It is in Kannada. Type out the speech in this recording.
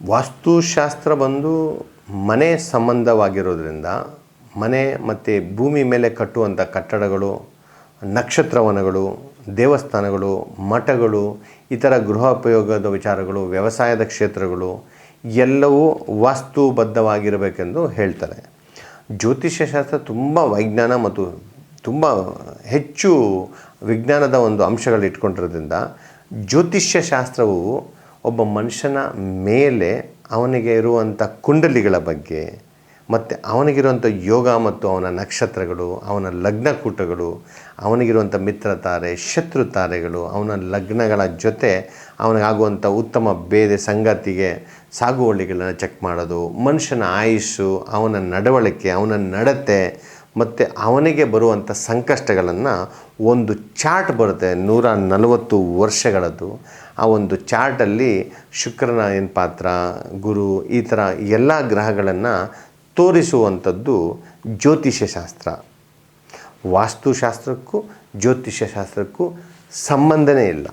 ವಾಸ್ತುಶಾಸ್ತ್ರ ಬಂದು ಮನೆ ಸಂಬಂಧವಾಗಿರೋದ್ರಿಂದ ಮನೆ ಮತ್ತು ಭೂಮಿ ಮೇಲೆ ಕಟ್ಟುವಂಥ ಕಟ್ಟಡಗಳು, ನಕ್ಷತ್ರವನಗಳು, ದೇವಸ್ಥಾನಗಳು, ಮಠಗಳು, ಇತರ ಗೃಹೋಪಯೋಗದ ವಿಚಾರಗಳು, ವ್ಯವಸಾಯದ ಕ್ಷೇತ್ರಗಳು ಎಲ್ಲವೂ ವಾಸ್ತುಬದ್ಧವಾಗಿರಬೇಕೆಂದು ಹೇಳ್ತಾರೆ. ಜ್ಯೋತಿಷ್ಯ ಶಾಸ್ತ್ರ ತುಂಬ ವೈಜ್ಞಾನ ಮತ್ತು ತುಂಬ ಹೆಚ್ಚು ವಿಜ್ಞಾನದ ಒಂದು ಅಂಶಗಳು ಇಟ್ಕೊಂಡಿರೋದ್ರಿಂದ ಜ್ಯೋತಿಷ್ಯ ಶಾಸ್ತ್ರವು ಒಬ್ಬ ಮನುಷ್ಯನ ಮೇಲೆ ಅವನಿಗೆ ಇರುವಂಥ ಕುಂಡಲಿಗಳ ಬಗ್ಗೆ, ಮತ್ತು ಅವನಿಗಿರುವಂಥ ಯೋಗ ಮತ್ತು ಅವನ ನಕ್ಷತ್ರಗಳು, ಅವನ ಲಗ್ನಕೂಟಗಳು ಅವನಿಗಿರುವಂಥ ಮಿತ್ರ ತಾರೆ, ಶತ್ರು ತಾರೆಗಳು, ಅವನ ಲಗ್ನಗಳ ಜೊತೆ ಅವನಿಗಾಗುವಂಥ ಉತ್ತಮ ಬೇರೆ ಸಂಗತಿಗೆ ಸಾಗುವಳಿಗಳನ್ನು ಚೆಕ್ ಮಾಡೋದು, ಮನುಷ್ಯನ ಆಯುಸ್ಸು, ಅವನ ನಡವಳಿಕೆ, ಅವನ ನಡತೆ ಮತ್ತು ಅವನಿಗೆ ಬರುವಂಥ ಸಂಕಷ್ಟಗಳನ್ನು ಒಂದು ಚಾರ್ಟ್ ಬರುತ್ತೆ ನೂರ ನಲವತ್ತು ವರ್ಷಗಳದ್ದು. ಆ ಒಂದು ಚಾರ್ಟಲ್ಲಿ ಶುಕ್ರನ ಏನು ಪಾತ್ರ, ಗುರು ಈ ಥರ ಎಲ್ಲ ಗ್ರಹಗಳನ್ನು ತೋರಿಸುವಂಥದ್ದು ಜ್ಯೋತಿಷ್ಯ ಶಾಸ್ತ್ರ ವಾಸ್ತುಶಾಸ್ತ್ರಕ್ಕೂ ಜ್ಯೋತಿಷ್ಯ ಶಾಸ್ತ್ರಕ್ಕೂ ಸಂಬಂಧನೇ ಇಲ್ಲ.